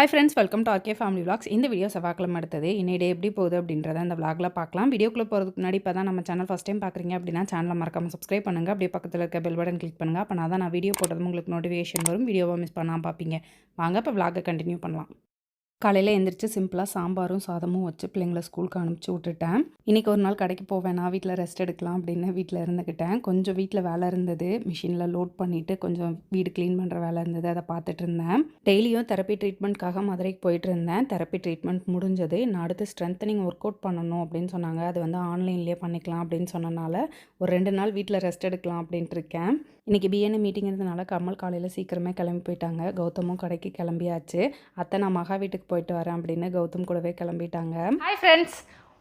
Hi friends welcome to RK family vlogs இந்த video செவ்வாய்க்கிழமை எடுத்தது டே எப்படி போகுது அப்படின்றத அந்த விளாகில் பார்க்கலாம். வீடியோக்குள்ளே போகிறதுக்கு முன்னாடி இப்போ தான் நம்ம சேனல் ஃபஸ்ட் டைம் பார்க்குறீங்க அப்படின்னா சேனலை மறக்காம சப்ஸ்கிரைப் பண்ணுங்கள் அப்படியே பக்கத்தில் இருக்க பெல் பட்டன் கிளிக் பண்ணுங்கள் அப்போ நான் தான் நான் வீடியோ போட்டதும் உங்களுக்கு நோட்டிஃபிகேஷன் வரும். வீடியோவை மிஸ் பண்ணாமல் பார்ப்பீங்க. வாங்க இப்போ விளாகை கண்டினியூ பண்ணலாம். காலையில் எந்திரிச்சு சிம்பிளாக சாம்பாரும் சாதமும் வச்சு பிள்ளைங்களை ஸ்கூலுக்கு அனுப்பிச்சி விட்டுட்டேன். இன்றைக்கி ஒரு நாள் கடைக்கு போவேன் நான் வீட்டில் ரெஸ்ட் எடுக்கலாம் அப்படின்னு வீட்டில் இருந்துக்கிட்டேன் கொஞ்சம் வீட்டில் வேலை இருந்தது. மிஷினில் லோட் பண்ணிவிட்டு கொஞ்சம் வீடு க்ளீன் பண்ணுற வேலை இருந்தது அதை பார்த்துட்டு இருந்தேன். டெய்லியும் தெரப்பி ட்ரீட்மெண்ட்காக மதுரைக்கு போயிட்டு இருந்தேன். தெரப்பி ட்ரீட்மெண்ட் முடிஞ்சது. நான் அடுத்து ஸ்ட்ரென்த்தனிங் ஒர்க் அவுட் பண்ணணும் அப்படின்னு சொன்னாங்க. அது வந்து ஆன்லைன்லேயே பண்ணிக்கலாம் அப்படின்னு சொன்னனால ஒரு ரெண்டு நாள் வீட்டில் ரெஸ்ட் எடுக்கலாம் அப்படின்ட்டு இருக்கேன். இன்றைக்கி பிஎன்ஏ மீட்டிங் இருந்தனால கமல் காலையில் சீக்கிரமே கிளம்பி போயிட்டாங்க. கௌதமும் கடைக்கு கிளம்பியாச்சு. அத்தை நான் மகா வீட்டுக்கு போயிட்டு வரேன் அப்படின்னு கௌதம் கூடவே கிளம்பிட்டாங்க. ஹாய் ஃப்ரெண்ட்ஸ்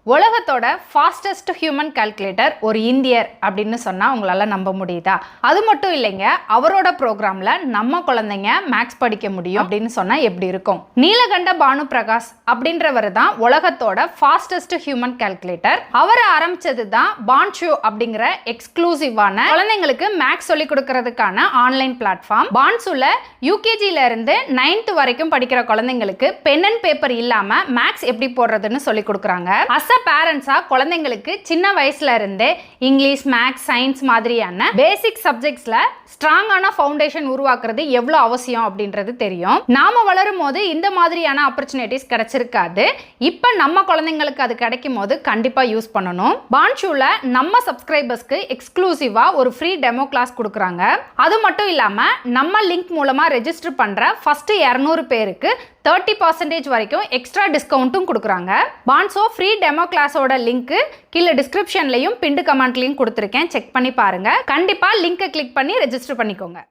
உலகத்தோட ஃபாஸ்டஸ்ட் ஹியூமன் கால்குலேட்டர் ஒரு இந்தியர் அப்படின்னு சொன்னால் உங்களால் நம்ப முடியுதா? அது மட்டும் இல்லைங்க அவரோட ப்ரோக்ராமில் நம்ம குழந்தைங்க மேக்ஸ் படிக்க முடியும் அப்படின்னு சொன்னால் எப்படி இருக்கும்? நீலகண்ட பானு பிரகாஷ் அப்படின்றவர் தான் உலகத்தோட ஃபாஸ்டஸ்ட் ஹியூமன் கால்குலேட்டர் அவர் ஆரம்பிச்சது தான் பான்ஷோ அப்படிங்கிற எக்ஸ்க்ளூசிவான குழந்தைங்களுக்கு மேக்ஸ் சொல்லி கொடுக்கறதுக்கான ஆன்லைன் பிளாட்ஃபார்ம் பான்ஷூவில் யூகேஜியில இருந்து நைன்த் வரைக்கும் படிக்கிற குழந்தைங்களுக்கு பென் அண்ட் பேப்பர் இல்லாமல் மேக்ஸ் எப்படி போடுறதுன்னு சொல்லி கொடுக்குறாங்க. அஸ் பேரண்ட்ஸாக குழந்தைங்களுக்கு சின்ன வயசுல இருந்தே இங்கிலீஷ் மேக்ஸ் சயின்ஸ் மாதிரியான பேசிக் சப்ஜெக்ட்ஸில் ஸ்ட்ராங்கான ஃபவுண்டேஷன் உருவாக்குறது எவ்வளோ அவசியம் அப்படின்றது தெரியும். நாம வளரும் போது இந்த மாதிரியான ஆப்பர்ச்சுனிட்டிஸ் கிடைச்சிருக்காது. இப்போ நம்ம குழந்தைங்களுக்கு அது கிடைக்கும் போது கண்டிப்பாக யூஸ் பண்ணணும். பான்ஷூவில் நம்ம சப்ஸ்கிரைபர்ஸ்க்கு எக்ஸ்க்ளூசிவாக ஒரு ஃப்ரீ டெமோ கிளாஸ் கொடுக்குறாங்க. அது மட்டும் இல்லாமல் நம்ம லிங்க் மூலமாக ரெஜிஸ்டர் பண்ணுற ஃபஸ்ட்டு இரநூறு பேருக்கு தேர்ட்டி பர்சன்டேஜ் வரைக்கும் எக்ஸ்ட்ரா டிஸ்கவுண்ட்டும் கொடுக்குறாங்க. பான்சோ ஃப்ரீ டெமோ கிளாஸோட லிங்க்கு கீழே டிஸ்கிரிப்ஷன்லையும் பிண்டு கமெண்ட்லையும் கொடுத்துருக்கேன். செக் பண்ணி பாருங்க. கண்டிப்பாக லிங்க்கை கிளிக் பண்ணி ரெஜிஸ்டர் பண்ணிக்கோங்க.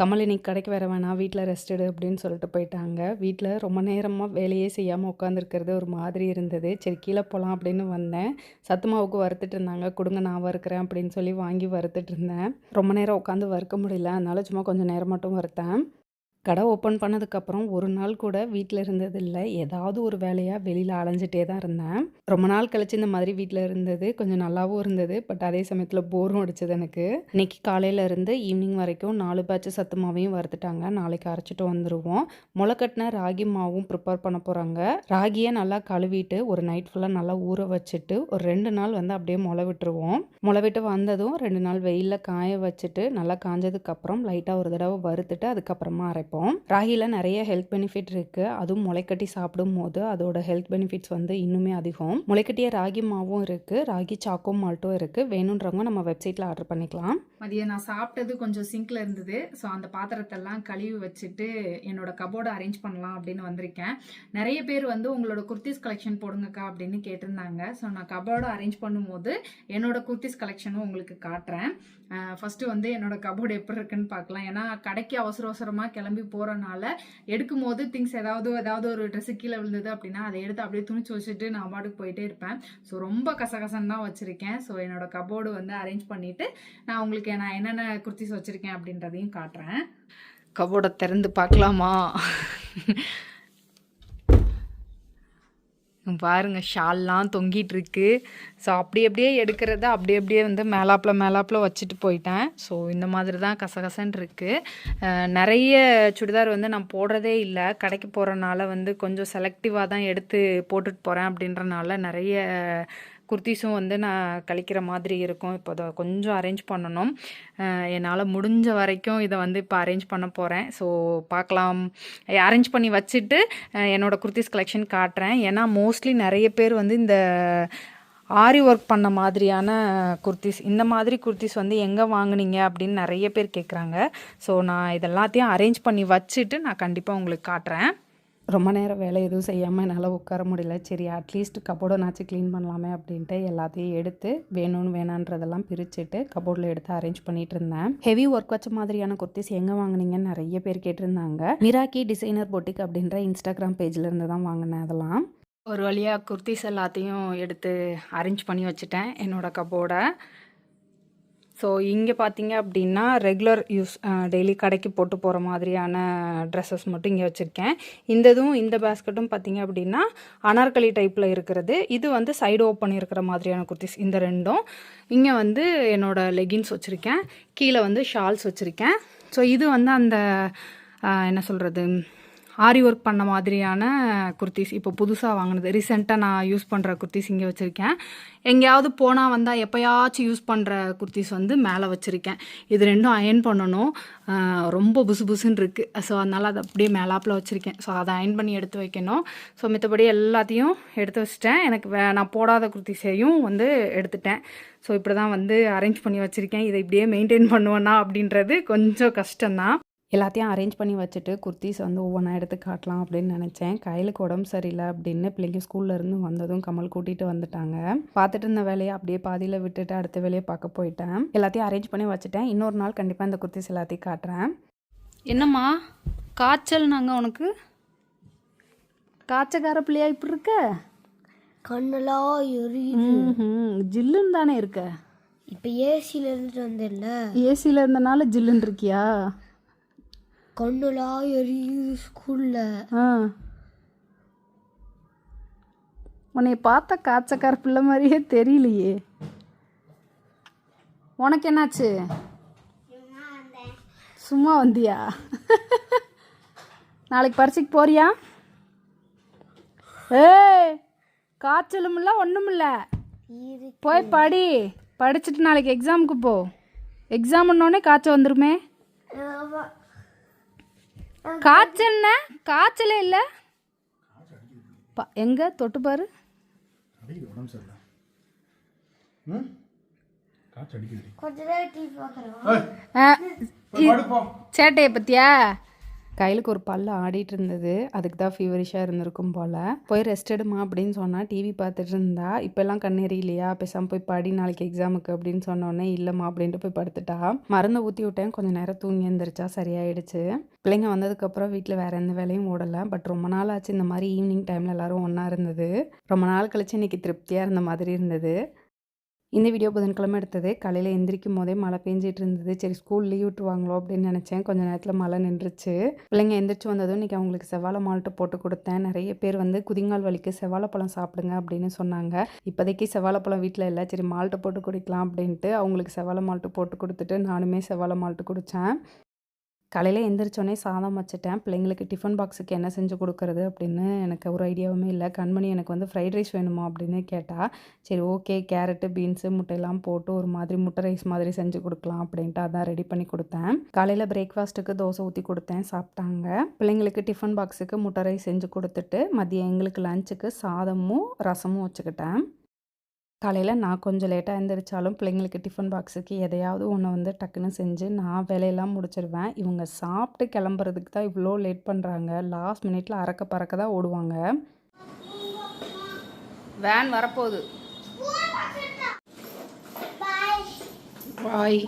கமல் இன்னைக்கு கடைக்கு வர வேணாம். வீட்டில் ரெஸ்ட் எடு அப்படின்னு சொல்லிட்டு போயிட்டாங்க. வீட்டில் ரொம்ப நேரமாக வேலையே செய்யாமல் உட்காந்துருக்கிறது ஒரு மாதிரி இருந்தது. சரி கீழே போகலாம் அப்படின்னு வந்தேன். சத்து மாவுக்கு வறுத்துட்டு இருந்தாங்க. கொடுங்க நான் வறுக்கிறேன் அப்படின்னு சொல்லி வாங்கி வறுத்துட்டு இருந்தேன். ரொம்ப நேரம் உட்காந்து வறுக்க முடியல. அதனால சும்மா கொஞ்சம் நேரம் மட்டும் வறுத்தேன். கடை ஓப்பன் பண்ணதுக்கப்புறம் ஒரு நாள் கூட வீட்டில் இருந்ததில்லை. ஏதாவது ஒரு வேலையாக வெளியில் அலைஞ்சிட்டே தான் இருந்தேன். ரொம்ப நாள் கழிச்சு இந்த மாதிரி வீட்டில் இருந்தது. கொஞ்சம் நல்லாவும் இருந்தது. பட் அதே சமயத்தில் போரும் அடிச்சது எனக்கு. இன்னைக்கு காலையில இருந்து ஈவினிங் வரைக்கும் நாலு பேட்ச் சத்து மாவையும் வறுத்துட்டாங்க. நாளைக்கு அரைச்சிட்டு வந்துடுவோம் முளைக்கட்டின ராகி மாவும் ப்ரிப்பேர் பண்ண போகிறாங்க ராகியை நல்லா கழுவிட்டு ஒரு நைட் ஃபுல்லாக நல்லா ஊற வச்சுட்டு ஒரு ரெண்டு நாள் வந்து அப்படியே முளை விட்டுருவோம். முளை விட்டு வந்ததும் ரெண்டு நாள் வெயிலில் காய வச்சுட்டு நல்லா காஞ்சதுக்கப்புறம் லைட்டாக ஒரு தடவை வறுத்துட்டு அதுக்கப்புறமா அரைப்போம். ராகியில் நிறைய ஹெல்த் பெனிஃபிட் இருக்குது அதுவும் முளைக்கட்டி சாப்பிடும் போது அதோட ஹெல்த் பெனிஃபிட்ஸ் வந்து இன்னுமே அதிகம். முளைக்கட்டிய ராகி மாவும் இருக்குது ராகி சாக்கோ மால்ட்டும் இருக்குது வேணுன்றவங்க நம்ம வெப்சைட்டில் ஆர்டர் பண்ணிக்கலாம். மதியம் நான் சாப்பிட்டது கொஞ்சம் சிங்க்ல இருந்தது. ஸோ அந்த பாத்திரத்தெல்லாம் கழுவி வச்சுட்டு என்னோட கபோர்டை அரேஞ்ச் பண்ணலாம் அப்படின்னு வந்திருக்கேன். நிறைய பேர் வந்து உங்களோட குர்த்திஸ் கலெக்ஷன் போடுங்கக்கா அப்படின்னு கேட்டிருந்தாங்க. ஸோ நான் கபோர்டை அரேஞ்ச் பண்ணும்போது என்னோட குர்த்திஸ் கலெக்ஷனும் உங்களுக்கு காட்டுறேன். ஃபர்ஸ்ட் வந்து என்னோட கபோர்டு எப்படி இருக்குன்னு பார்க்கலாம். ஏன்னா கடைக்கு அவசர அவசரமாக கிளம்பி போகிறனால எடுக்கும் போது திங்ஸ் ஏதாவது ஏதாவது ஒரு ட்ரெஸ்ஸு கீழே விழுந்தது அப்படின்னா அதை எடுத்து அப்படியே துணிச்சு வச்சுட்டு நான் பாட்டுக்கு போயிட்டே இருப்பேன். ஸோ ரொம்ப கசகசன்னு தான் வச்சுருக்கேன். ஸோ என்னோட கபோர்டு வந்து அரேஞ்ச் பண்ணிவிட்டு நான் உங்களுக்கு நான் என்னென்ன குர்த்திஸ் வச்சுருக்கேன் அப்படின்றதையும் காட்டுறேன். கபோர்டை திறந்து பார்க்கலாமா? பாருங்கள் ஷால்லாம் தொங்கிட்டு இருக்கு ஸோ அப்படி அப்படியே எடுக்கிறத அப்படி அப்படியே வந்து மேலாப்பில் மேலாப்பில் வச்சுட்டு போயிட்டேன். ஸோ இந்த மாதிரி தான் கசகசன்னு இருக்குது நிறைய சுடிதார் வந்து நான் போடுறதே இல்லை. கடைக்கு போகிறனால வந்து கொஞ்சம் செலக்டிவாக தான் எடுத்து போட்டுட்டு போகிறேன் அப்படின்றனால நிறைய குர்த்திஸும் வந்து நான் கழிக்கிற மாதிரி இருக்கும். இப்போ அதை கொஞ்சம் அரேஞ்ச் பண்ணணும். என்னால் முடிஞ்ச வரைக்கும் இதை வந்து இப்போ அரேஞ்ச் பண்ண போகிறேன் ஸோ பார்க்கலாம். அரேஞ்ச் பண்ணி வச்சுட்டு என்னோடய குர்த்திஸ் கலெக்ஷன் காட்டுறேன். ஏன்னா மோஸ்ட்லி நிறைய பேர் வந்து இந்த ஆரி ஒர்க் பண்ண மாதிரியான குர்த்திஸ் இந்த மாதிரி குர்த்திஸ் வந்து எங்கே வாங்குனீங்க அப்படின்னு நிறைய பேர் கேட்குறாங்க ஸோ நான் இதெல்லாத்தையும் அரேஞ்ச் பண்ணி வச்சுட்டு நான் கண்டிப்பாக உங்களுக்கு காட்டுறேன். ரொம்ப நேரம் வேலை எதுவும் செய்யாமல் என்னால் உட்கார முடியல. சரி அட்லீஸ்ட் கபோர்டனாச்சும் க்ளீன் பண்ணலாமே அப்படின்ட்டு எல்லாத்தையும் எடுத்து வேணும்னு வேணான்றதெல்லாம் பிரிச்சுட்டு கபோர்டில் எடுத்து அரேஞ்ச் பண்ணிட்டு இருந்தேன். ஹெவி ஒர்க் வச்ச மாதிரியான குர்த்திஸ் எங்கே வாங்குனீங்கன்னு நிறைய பேர் கேட்டிருந்தாங்க. மிராக்கி டிசைனர் பொட்டிக் அப்படின்ற இன்ஸ்டாகிராம் பேஜில் இருந்து தான் வாங்கினேன் அதெல்லாம். ஒரு வழியாக குர்த்திஸ் எல்லாத்தையும் எடுத்து அரேஞ்ச் பண்ணி வச்சுட்டேன் என்னோட கபோர்டை ஸோ இங்கே பார்த்தீங்க அப்படின்னா ரெகுலர் யூஸ் டெய்லி கடைக்கு போட்டு போகிற மாதிரியான ட்ரெஸ்ஸஸ் மட்டும் இங்கே வச்சுருக்கேன். இந்த இதுவும் இந்த பேஸ்கெட்டும் பார்த்தீங்க அப்படின்னா அனார்கலி டைப்பில் இருக்கிறது. இது வந்து சைடு ஓப்பன் இருக்கிற மாதிரியான குர்த்திஸ் இந்த ரெண்டும். இங்கே வந்து என்னோட லெகின்ஸ் வச்சுருக்கேன். கீழே வந்து ஷால்ஸ் வச்சுருக்கேன். ஸோ இது வந்து அந்த என்ன சொல்கிறது ஆரி ஒர்க் பண்ண மாதிரியான குர்த்திஸ் இப்போ புதுசாக வாங்கினது. ரீசெண்டாக நான் யூஸ் பண்ணுற குர்த்திஸ் இங்கே வச்சுருக்கேன். எங்கேயாவது போனால் வந்தால் எப்போயாச்சும் யூஸ் பண்ணுற குர்த்திஸ் வந்து மேலே வச்சுருக்கேன். இது ரெண்டும் அயன் பண்ணணும். ரொம்ப புசு புசுன்னு இருக்குது ஸோ அதனால் அதை அப்படியே மேலாப்பில் வச்சுருக்கேன். ஸோ அதை அயன் பண்ணி எடுத்து வைக்கணும். ஸோ மித்தபடி எல்லாத்தையும் எடுத்து வச்சிட்டேன். எனக்கு வே நான் போடாத குர்த்திஸையும் வந்து எடுத்துட்டேன். ஸோ இப்படி தான் வந்து அரேஞ்ச் பண்ணி வச்சுருக்கேன். இதை இப்படியே மெயின்டைன் பண்ணுவேன்னா அப்படின்றது கொஞ்சம் கஷ்டம்தான். எல்லாத்தையும் அரேஞ்ச் பண்ணி வச்சுட்டு குர்த்திஸ் வந்து ஒவ்வொன்றா எடுத்து காட்டலாம் அப்படின்னு நினச்சேன். கையிலுக்கு உடம்பு சரியில்லை அப்படின்னு பிள்ளைங்க ஸ்கூல்ல இருந்து வந்ததும் கமல் கூட்டிகிட்டு வந்துட்டாங்க. பார்த்துட்டு இருந்த வேலையை அப்படியே பாதியில் விட்டுட்டு அடுத்த வேலையை பார்க்க போயிட்டேன். எல்லாத்தையும் அரேஞ்ச் பண்ணி வச்சுட்டேன். இன்னொரு நாள் கண்டிப்பாக இந்த குர்த்திஸ் எல்லாத்தையும் காட்டுறேன். என்னம்மா? காய்ச்சல் நாங்கள் உனக்கு? காய்ச்சக்கார பிள்ளையா இப்படி இருக்க? கண்ணெல்லாம் எரி ம் ஜில்லுன்னு தானே இருக்க? இப்போ ஏசியில் இருந்துட்டு வந்தேன்ல. ஏசியில் இருந்தனால ஜில்லுன்னு இருக்கியா? கண்ணெல்லாம் எரியுது ஸ்கூலில் ஆ. உன்னை பார்த்தா காய்ச்சக்கார பிள்ளை மாதிரியே தெரியலையே. உனக்கு என்னாச்சு? சும்மா வந்தியா? நாளைக்கு பரிசைக்கு போறியா? ஏய் காய்ச்சலும் இல்லை ஒன்றும் இல்லை. போய் படி. படிச்சுட்டு நாளைக்கு எக்ஸாமுக்கு போ. எக்ஸாம்னோடனே காய்ச்சல் வந்துருமே. காய்ச்சல்னா? காய்ச்சலே இல்லை? பா எங்க? தொட்டு பாரு. காய்ச்சல் சேட்டையை பத்தியா? கையிலுக்கு ஒரு பல்லு ஆடிட்டு இருந்தது அதுக்கு தான் ஃபீவரிஷாக இருந்திருக்கும் போல். போய் ரெஸ்ட் எடுமா அப்படின்னு சொன்னால் டிவி பார்த்துட்டு இருந்தா இப்போல்லாம் கண்ணேறி இல்லையா? பேசாமல் போய் படி நாளைக்கு எக்ஸாமுக்கு அப்படின்னு சொன்னோடனே இல்லைம்மா அப்படின்ட்டு போய் படுத்துட்டா. மருந்தை ஊற்றி விட்டேன். கொஞ்சம் நேரம் தூங்கி எழுந்திரிச்சா சரியாயிடுச்சு. பிள்ளைங்க வந்ததுக்கப்புறம் வீட்டில் வேறு எந்த வேலையும் ஓடலை. பட் ரொம்ப நாள் ஆச்சு. இந்த மாதிரி ஈவினிங் டைமில் எல்லாரும் ஒன்றா இருந்தது. ரொம்ப நாள் கழிச்சு இன்னைக்கு திருப்தியாக இருந்த மாதிரி இருந்தது. இந்த வீடியோ புதன்கிழமை எடுத்தது காலையில் எந்திரிக்கும் போதே மழை பெஞ்சிட்டு இருந்தது சரி ஸ்கூல் லீவ் விட்டுருவாங்களோ அப்படின்னு நினச்சேன். கொஞ்சம் நேரத்தில் மழை நின்றுச்சு. பிள்ளைங்க எந்திரிச்சு வந்ததும் இன்றைக்கி அவங்களுக்கு செவ்வாழை மால்ட்டு போட்டு கொடுத்தேன். நிறைய பேர் வந்து குதிங்கால் வலிக்கு செவ்வாழைப்பழம் சாப்பிடுங்க அப்படின்னு சொன்னாங்க. இப்போதைக்கு செவ்வாழைப்பழம் வீட்டில் இல்லை. சரி மால்ட்டு போட்டு குடிக்கலாம் அப்படின்ட்டு அவங்களுக்கு செவ்வாழை மால்ட்டு போட்டு கொடுத்துட்டு நானுமே செவ்வாழை மால்ட்டு குடித்தேன் காலையில் எந்திரிச்சோடனே சாதம் வச்சுட்டேன். பிள்ளைங்களுக்கு டிஃபன் பாக்ஸுக்கு என்ன செஞ்சு கொடுக்கறது அப்படின்னு எனக்கு ஒரு ஐடியாவுமே இல்லை. கண்மணி எனக்கு வந்து ஃப்ரைட் ரைஸ் வேணுமா அப்படின்னு கேட்டால் சரி ஓகே கேரட்டு பீன்ஸு முட்டையெல்லாம் போட்டு ஒரு மாதிரி முட்டை ரைஸ் மாதிரி செஞ்சு கொடுக்கலாம் அப்படின்ட்டு அதான் ரெடி பண்ணி கொடுத்தேன். காலையில் பிரேக்ஃபாஸ்ட்டுக்கு தோசை ஊற்றி கொடுத்தேன் சாப்பிட்டாங்க. பிள்ளைங்களுக்கு டிஃபன் பாக்ஸுக்கு முட்டை ரைஸ் செஞ்சு கொடுத்துட்டு மதியம் எங்களுக்கு லஞ்சுக்கு சாதமும் ரசமும் வச்சுக்கிட்டேன். காலையில் நான் கொஞ்சம் லேட்டாக எழுந்திரிச்சாலும் பிள்ளைங்களுக்கு டிஃபன் பாக்ஸுக்கு எதையாவது ஒன்று வந்து டக்குன்னு செஞ்சு நான் வேலையெல்லாம் முடிச்சிருவேன். இவங்க சாப்பிட்டு கிளம்புறதுக்கு தான் இவ்வளோ லேட் பண்ணுறாங்க லாஸ்ட் மினிட்ல அறக்க பறக்க தான் ஓடுவாங்க. வேன் வரப்போகுது. பாய்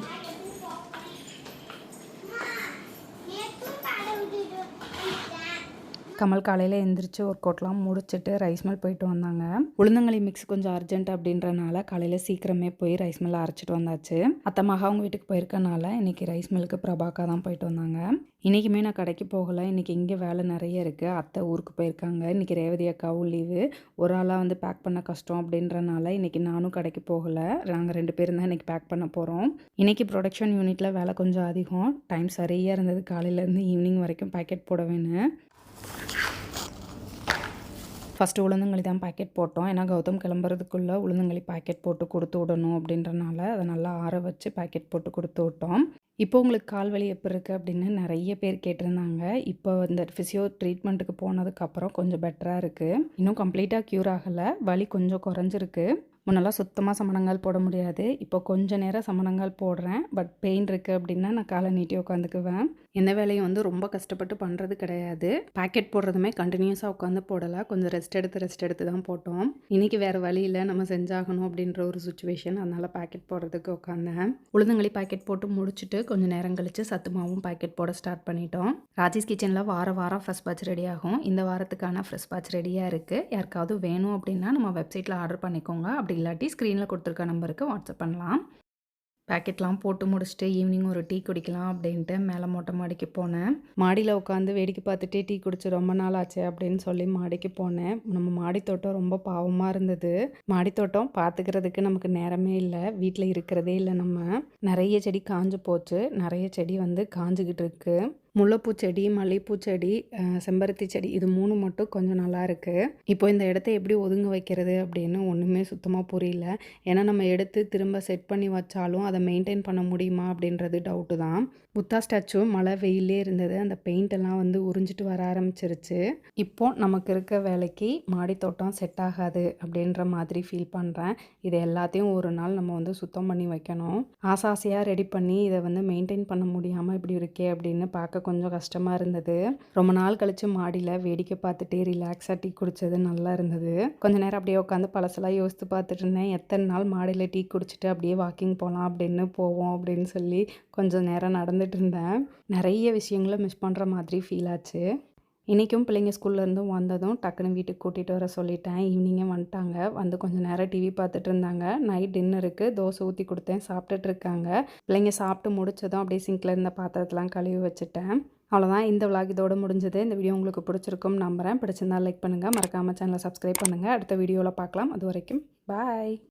கமல் காலையில் எந்திரிச்சு ஒர்க் அவுட்லாம் முடிச்சுட்டு ரைஸ் மில் போயிட்டு வந்தாங்க. உளுந்தங்களி மிக்ஸ் கொஞ்சம் அர்ஜென்ட் அப்படின்றனால காலையில் சீக்கிரமே போய் ரைஸ் மில்ல அரைச்சிட்டு வந்தாச்சு. அத்தை அவங்க வீட்டுக்கு போயிருக்கனால இன்னைக்கு ரைஸ் மில்லுக்கு பிரபாக்கா தான் போயிட்டு வந்தாங்க. இன்றைக்குமே நான் கடைக்கு போகலை. இன்றைக்கி இங்கே வேலை நிறைய இருக்குது அத்தை ஊருக்கு போயிருக்காங்க. இன்றைக்கி ரேவதி அக்காவும் லீவு ஒரு ஆளாக வந்து பேக் பண்ண கஷ்டம் அப்படின்றனால இன்றைக்கி நானும் கடைக்கு போகலை. நாங்கள் ரெண்டு பேரும் தான் இன்றைக்கி பேக் பண்ண போகிறோம் இன்றைக்கி ப்ரொடக்ஷன் யூனிட்டில் வேலை கொஞ்சம் அதிகம். டைம் சரியாக இருந்தது. காலையிலேருந்து ஈவினிங் வரைக்கும் பேக்கெட் போட வேணும் ஃபஸ்ட்டு உளுந்தங்களி தான் பாக்கெட் போட்டோம். ஏன்னா கௌதம் கிளம்புறதுக்குள்ளே உளுந்தங்களி பாக்கெட் போட்டு கொடுத்து விடணும் அப்படின்றனால அதை நல்லா ஆற வச்சு பாக்கெட் போட்டு கொடுத்து விட்டோம். இப்போ உங்களுக்கு கால் வலி எப்போ இருக்குது அப்படின்னு நிறைய பேர் கேட்டிருந்தாங்க. இப்போ இந்த ஃபிசியோ ட்ரீட்மெண்ட்டுக்கு போனதுக்கப்புறம் கொஞ்சம் பெட்டராக இருக்குது இன்னும் கம்ப்ளீட்டாக க்யூர் ஆகலை. வலி கொஞ்சம் குறைஞ்சிருக்கு. முன்னெல்லாம் சுத்தமாக சமணங்கால் போட முடியாது. இப்போ கொஞ்சம் நேரம் சமணங்கால் போடுறேன். பட் பெயின் இருக்குது அப்படின்னா நான் காலை நீட்டி உட்காந்துக்குவேன். எந்த வேலையும் வந்து ரொம்ப கஷ்டப்பட்டு பண்ணுறது கிடையாது. பேக்கெட் போடுறதுமே கண்டினியூஸாக உட்காந்து போடலை. கொஞ்சம் ரெஸ்ட் எடுத்து ரெஸ்ட் எடுத்து தான் போட்டோம். இன்றைக்கி வேறு வழியில் நம்ம செஞ்சாகணும் அப்படின்ற ஒரு சுச்சுவேஷன் அதனால் பேக்கெட் போடுறதுக்கு உட்காந்தேன். உளுந்தங்களி பேக்கெட் போட்டு முடிச்சுட்டு கொஞ்சம் நேரம் கழித்து சத்துமாவும் பேக்கெட் போட ஸ்டார்ட் பண்ணிட்டோம். ராஜேஷ் கிச்சனில் வார வாரம் ஃப்ரெஷ் பேட்ச் ரெடி ஆகும். இந்த வாரத்துக்கான ஃப்ரெஷ் பேட்ச் ரெடியாக இருக்குது யாருக்காவது வேணும் அப்படின்னா நம்ம வெப்சைட்டில் ஆர்டர் பண்ணிக்கோங்க. அப்படி இல்லாட்டி ஸ்க்ரீனில் கொடுத்துருக்க நம்பருக்கு வாட்ஸ்அப் பண்ணலாம். பேக்கெட்லாம் போட்டு முடிச்சுட்டு ஈவினிங் ஒரு டீ குடிக்கலாம் அப்படின்ட்டு மேலே மொட்டை மாடிக்கு போனேன். மாடியில் உட்காந்து வேடிக்கை பார்த்துட்டே டீ குடிச்சு ரொம்ப நாள் ஆச்சு அப்படின்னு சொல்லி மாடிக்கு போனேன். நம்ம மாடித்தோட்டம் ரொம்ப பாவமாக இருந்தது. மாடித்தோட்டம் பார்த்துக்கிறதுக்கு நமக்கு நேரமே இல்லை. வீட்டில் இருக்கிறதே இல்லை நம்ம. நிறைய செடி காஞ்சு போச்சு. நிறைய செடி வந்து காஞ்சுக்கிட்டு இருக்குது முல்லைப்பூ செடி மல்லிகைப்பூ செடி செம்பருத்தி செடி இது மூணு மட்டும் கொஞ்சம் நல்லா இருக்குது இப்போ இந்த இடத்த எப்படி ஒதுங்க வைக்கிறது அப்படின்னு ஒன்றுமே சுத்தமாக புரியல. ஏன்னா நம்ம எடுத்து திரும்ப செட் பண்ணி வச்சாலும் அதை மெயின்டைன் பண்ண முடியுமா அப்படின்றது டவுட்டு தான். புத்தா ஸ்டாச்சு மழை வெயிலே இருந்தது. அந்த பெயிண்ட் எல்லாம் வந்து உறிஞ்சிட்டு வர ஆரம்பிச்சிருச்சு. இப்போ நமக்கு இருக்க வேலைக்கு மாடி தோட்டம் செட் ஆகாது அப்படின்ற மாதிரி ஃபீல் பண்ணுறேன் இது எல்லாத்தையும் ஒரு நாள் நம்ம வந்து சுத்தம் பண்ணி வைக்கணும். ஆசை ஆசையாக ரெடி பண்ணி இதை வந்து மெயின்டைன் பண்ண முடியாமல் இப்படி இருக்கே அப்படின்னு பார்க்க கொஞ்சம் கஷ்டமாக இருந்தது. ரொம்ப நாள் கழித்து மாடியில் வேடிக்கை பார்த்துட்டே ரிலாக்ஸாக டீ குடித்தது நல்லா இருந்தது. கொஞ்ச நேரம் அப்படியே உட்காந்து பழசெல்லாம் யோசித்து பார்த்துட்டு இருந்தேன். எத்தனை நாள் மாடியில் டீ குடிச்சிட்டு அப்படியே வாக்கிங் போகலாம் அப்படின்னு போவோம் அப்படின்னு சொல்லி கொஞ்சம் நேரம் நடந்துட்டு இருந்தேன். நிறைய விஷயங்களை மிஸ் பண்ணுற மாதிரி ஃபீல் ஆச்சு. இன்றைக்கும் பிள்ளைங்க ஸ்கூல்லேருந்து வந்ததும் டக்குன்னு வீட்டுக்கு கூட்டிகிட்டு வர சொல்லிட்டேன். ஈவினிங்கே வந்துட்டாங்க. வந்து கொஞ்சம் நேரம் டிவி பார்த்துட்டு இருந்தாங்க நைட் டின்னருக்கு தோசை ஊற்றி கொடுத்தேன். சாப்பிட்டுட்டு இருக்காங்க பிள்ளைங்க சாப்பிட்டு முடிச்சதும் அப்படியே சிங்கில் இருந்த பாத்திரத்தெலாம் கழுவி வச்சுட்டேன். அவ்வளோதான். இந்த விளாக் இதோட முடிஞ்சது. இந்த வீடியோ உங்களுக்கு பிடிச்சிருக்கும் நம்புகிறேன் பிடிச்சிருந்தா லைக் பண்ணுங்கள் மறக்காமல் சேனலை சப்ஸ்கிரைப் பண்ணுங்கள் அடுத்த வீடியோவில் பார்க்கலாம். அது வரைக்கும் பாய்